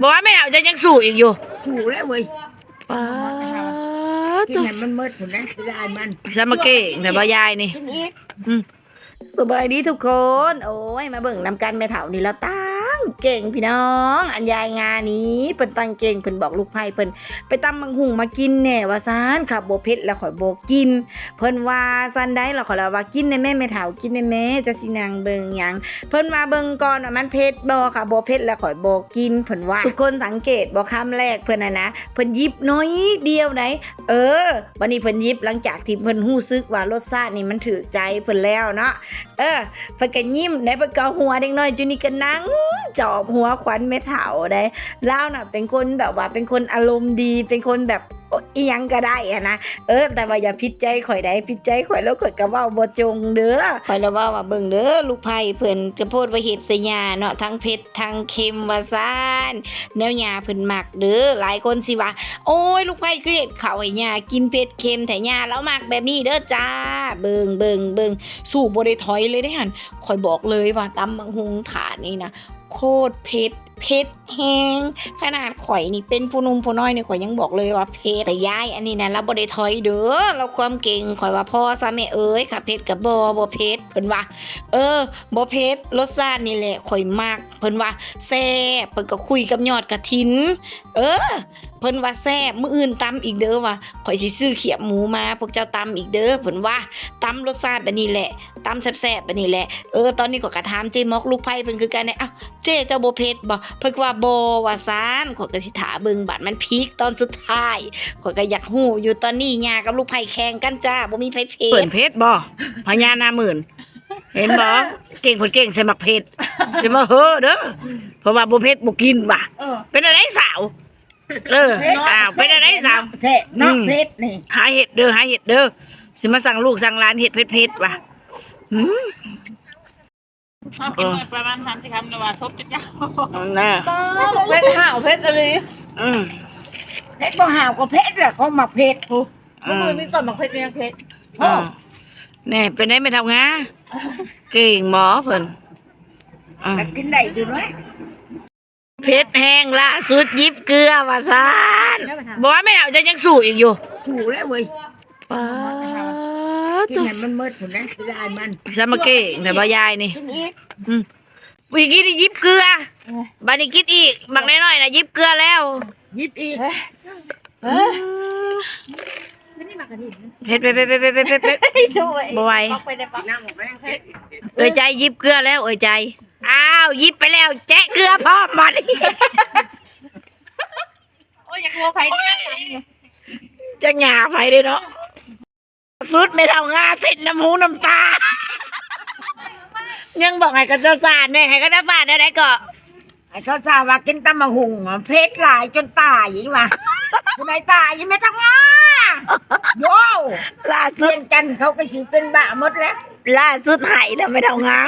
บอกว่าไม่เอาจะยังสู้อีกอยู่ถูกแล้วเว้ยป้ากินให้มันมืดผลนั้นจะได้มันสามาเก่งแต่บ่ยายนี่กินอีกสบายดีทุกคน โอ้ย มาเบิ่งนำกันแม่เฒ่านี่แล้วตั้ง เก่งพี่น้อง อันยายงานนี้เพิ่นตั้งเก่งเพิ่นบอกลูกไผ่เพิ่นไปตำมังหุงมากินแน่ว่าซานค่ะบ่เผ็ดแล้วข่อยโบกิน เพิ่นว่าซันได้แล้วข่อยแล้วว่ากินได้แม่แม่เฒ่ากินได้แม่จะสินางเบิงหยังเพิ่นมาเบิงก่อนว่ามันเผ็ดบ่ค่ะโบเผ็ดแล้วข่อยโบกินเพิ่นว่าทุกคนสังเกตบ่คำแรกเพิ่นน่ะนะเพิ่นยิบน้อยเดียวไหนเออวันนี้เพิ่นยิบหลังจากที่เพิ่นฮู้ซึกว่ารสชาตินี่มันถูกใจเพิ่นแล้วเนาะเออเพิ่นก็ยิ้มได้เพิ่นก็หัวเด็กน้อยจุนี่ก็นั่งจอบหัวขวัญแม่เฒ่าได้เล่าวน่ะเป็นคนแบบว่าเป็นคนอารมณ์ดี เป็นคนแบบอียังก็ได้อะนะเออ แต่ว่าอย่าพิดใจข่อยได้พิดใจข่อยแล้วข่อยก็เว้าบ่จงเด้อข่อยแล้วว่าว่าเบิ่งเด้อลูกไผ่เพิ่นจะโพดว่าเฮ็ดส่ยาเนาะทั้งเผ็ดทั้งเค็มว่าซ่านแนวยาเพิ่นมักเด้อหลายคนสิว่าโอ้ยลูกไผ่คือเฮ็ดข้าวให้ยากินเผ็ดเค็มแต่ยาแล้วมักแบบนี้เด้อจ้า เบิ่งเบิ่งเบิ่งสู้บ่ได้ถอยเลยได้หั่นข่อยบอกเลยว่าตำบักหุงถาดนี่นะ โคตรเผ็ดเผ็ดแฮงขนาดข่อยนี่เป็นผู้นุ่มผู้น้อยนี่ข่อยยังบอกเลยว่าเพชรแต่ยายอันนี้นะเราบ่ได้ถอยเด้อเราความเก่งข่อยว่าพ่อซะแม่เอ้ยค่ะเพชรกับบอบอเพชรเพิ่นว่า เออบอเพชรรสชาตินี่แหละข่อยมากเพิ่นว่าแซ่บเพิ่นก็คุยกับยอดกระถิน เออ เพิ่นว่าแซ่บมื้ออื่นตำอีกเด้อว่าข่อยสิซื้อเขียบหมูมาพวกเจ้าตำอีกเด้อเพิ่นว่าตำรสชาติแบบนี้แหละตำแซ่บๆแบบนี้แหละเออตอนนี้ก็กระถามเจมอกลูกไผ่เพิ่นคือกันเนี่ยอ้าวเจ๊เจ้าบ่เพชรบ่เพิ่นก็ว่าบ่ว่าซานข่อยก็สิถาเบิ่งบัดมันพีคตอนสุดท้ายข่อยก็อยากฮู้อยู่ตอนนี้ย่ากับลูกไผ่แข่งกันจ้าบ่มีไผเพชรเปิ่นเพชรบ่พญานาหมื่นเห็นบ่เก่งคนเก่งใส่มักเพชรสิมาเฮ้อเด้อเพราะว่าบ่เพชรบ่กินว่ะเออเป็นอะไรสาว เอออ้าวเป็นอะไรสาวแท้นอกอืมเพชรนี่หาเห็ดเด้อหาเห็ดเด้อสิมาสั่งลูกสั่งหลานเห็ดเผ็ดๆว่ะหืมเอากินหมดประมาณสามสิบคำนะว่าซบจะยาวเอาแน่เพชรห่าวเพชรอะไรอืมเพชรบ่หาวก็เพชรแหละเขามาเพชรทุกมือมีต้นมะเพชรยังเพชรอ่าแน่เป็นได้ไม่ทำงาเก่งหมอเพิ่นอ่าแต่กินได้อยู่น้อย เพชรแห้งละสุดยิบเกลือว่าซานบอกว่าไม่เอาจะยังสู่อีกอยู่สู่แล้วเว้ยป้ากินห้มันมืดผมนะจะยายมันซามเกงแต่บ่ยายนี่อืมวิกินยิบเกลือบานิคิดอีกบักน้อยๆนะยิบเกลือแล้วยิบอีกไม่ได้มากระดิ่งนะเพชรไปไปไปไปไปไปไปชรเพชร ช่วยบ่ไหว ปอกไปได้ปอกน้ำหมดไหมเอ่ยใจยิบเกลือแล้วเอ่ยใจ ยิบไปแล้ว แจ๊ะเกลือพร้อมมาดิโอ้ยอยากกลัวไฟเนี่ยตังเนี่ยจะหงาไปเลยเนาะสุดไม่เท่างาสิน้ำหูน้ำตา ยังบอกให้กันเจ้าสารเนี่ยให้กันเจ้าสารได้ไหนก็ไอ้เขาทราบว่ากินตำมะหุงอะเพชรหลายจนตายอย่างนี้มาคุณนายตายยังไม่ต้องมาโย่ล่าสุเพื่ดอนกันเขาก็สิเป็นบ้าหมดแล้วล่าสุดใหายแล้วไม่เท่างา